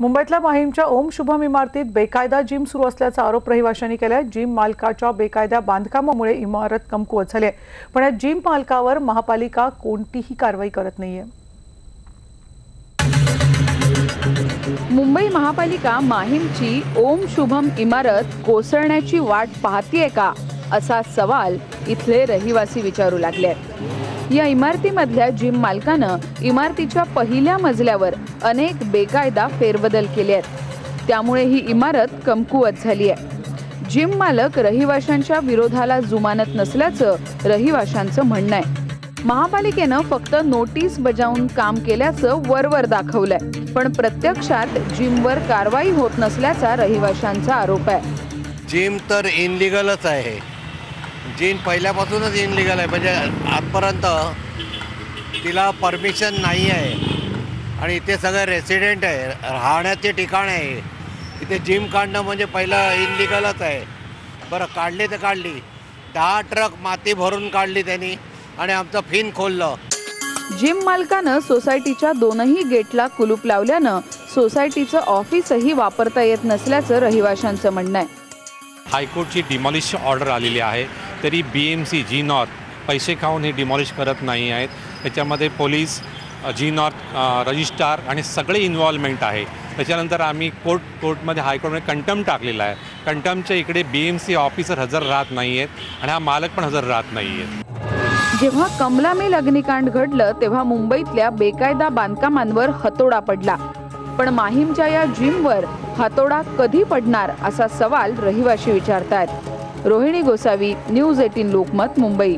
मुंबईतल्या माहीमच्या ओम शुभम इमारतीत बेकायदा जिम सुरू असल्याचा आरोप रहिवाशांनी केलाय. जिम मालकाच्या बेकायदा बांधकामामुळे इमारत कमकुवत झाली आहे पण या जिम मालकावर महापालिका कोणतीही कारवाई करत नाहीये. मुंबई महापालिका माहीमची ओम शुभम इमारत कोसळण्याची वाट पाहतीये का? असा सवाल इथले रहिवासी विचारू लागले या इमारतीमधल्या जिम मालकानं इमारतीच्या पहिल्या मजल्यावर अनेक बेकायदा फेरबदल केले आहेत. त्यामुळे ही इमारत कमकुवत झाली आहे. जिम मालक रहिवाशांच्या विरोधाला जुमानत नसल्याचं रहिवाशांचं म्हणणं आहे. महापालिकेनं फक्त नोटीस बजावून काम केल्याचं वरवर दाखवलंय पण प्रत्यक्षात जिमवर कारवाई होत नसल्याचा रहिवाशांचा आरोप आहे. जिम तर इनलिगलच आहे. जिम पहिल्यापासूनच इनलिगल आहे म्हणजे आजपर्यंत तिला परमिशन नाही आहे. आणि इथे सगळं रेसिडेंट आहे. राहण्याचे ठिकाण आहे. इथे जिम काढणं म्हणजे पहिलं इनलिगलच आहे. बरं काढली तर काढली. दहा ट्रक माती भरून काढली त्यांनी आणि आमचं फिन खोललं. जिम मालकानं सोसायटीच्या दोनही गेटला कुलूप लावल्यानं सोसायटीचं ऑफिसही वापरता येत नसल्याचं रहिवाशांचं म्हणणं आहे. हायकोर्टची डिमॉलिश ऑर्डर आलेली आहे. तरी B M C G north पैसे खाऊन हे डिमॉलिश करत नाही आहेत. त्याच्यामध्ये पोलीस जी नॉर्थ रजिस्ट्रार आणि सगळे इन्व्हॉल्वमेंट आहे. त्याच्यानंतर आम्ही कोर्ट कोर्टमध्ये हायकोर्टमध्ये कंटम टाकलेला आहे. कंटमच्या इकडे बी एम सी ऑफिसर हजर राहत नाही आहेत आणि हा मालक पण हजर राहत नाही आहेत. जेव्हा कमला मिल अग्निकांड घडलं तेव्हा मुंबईतल्या बेकायदा बांधकामांवर हतोडा पडला. पण माहीमच्या या जिमवर हातोडा कधी पडणार असा सवाल रहिवाशी विचारतायत. Rohini Gosavi news eighteen Lokmat Mumbai.